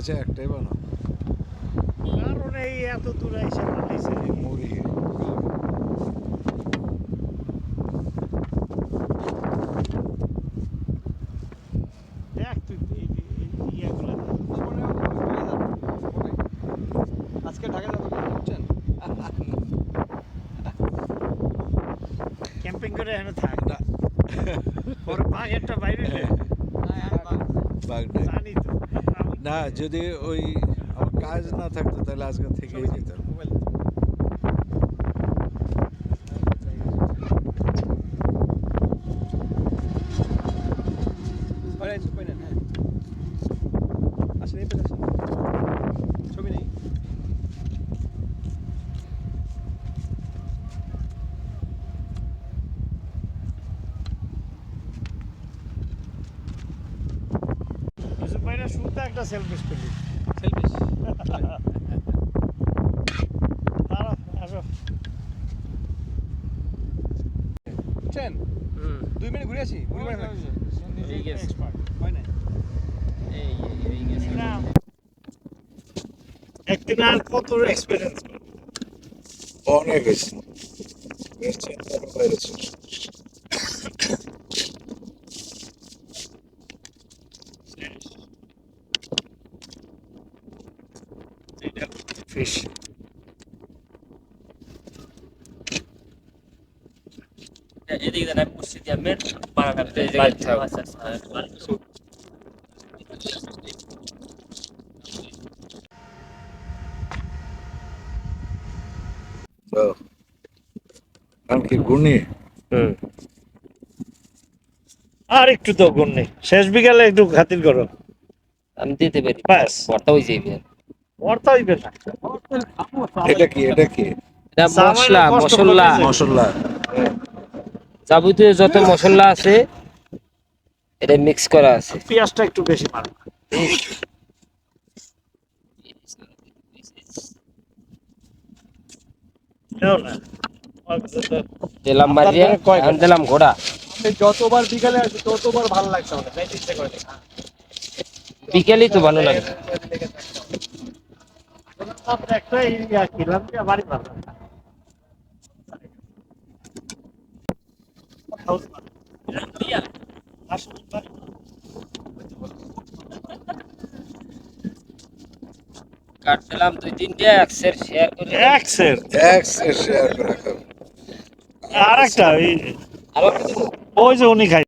আচ্ছা একটাই বানাও। কারণ এই এত দূর এসে বানাইছে। মুড়ি। আজকে ঢাকা যাব বুঝছেন ক্যাম্পিং করে এখানে থাক। না। পরে বাঘেরটা বাইরে জানি তো। না যদি ওই কাজ না থাকতো তাহলে আজকে থেকেই যেতাম। আসেন এই পেছনে আসেন ছবি নেই ভাইরা শুরুতে একটা সেলফিশ করলি সেলফি দাঁড়াও আসো। বুঝছেন দুই মিনিট ঘুরে আসি ঘুরে লাগছে। হয় না এই এই এই গেছে। নাম। একদিন আর কত এক্সপিরিয়েন্স অনেক হয়েছে। বাইরে ফিশ এদিকে দেন আমি। আচ্ছা আচ্ছা কারণ কি গুণী? হুম। আর একটু তো গুণ। নেই শেষ বিকালে একটু খাতির করো। আমি দিতে পারি। ব্যাস। ভর্তা হয়ে যাবে অর্থ হইবে না। এটা কি এটা কি? এটা মশলা মশলা। মশলা। যাবতীয় যত মশলা আছে এটা মিক্স করা আছে। পেঁয়াজটা একটু বেশি মারো। দিলাম মারিয়ে কয় এখন দিলাম ঘোড়া। আপনি যতবার বিকালে আসবে ততবার ভালো লাগছে আমাদের বিকেলেই তো ভালো লাগে। আমরা একটাই ইয়া কিনলাম যে বাড়ি ভালো। আসুন বাড়ি। কাট দিলাম দুই তিনটে একসের শেয়ার করে এক সের শেয়ার করে আর একটা ওই ওই যে উনি খাই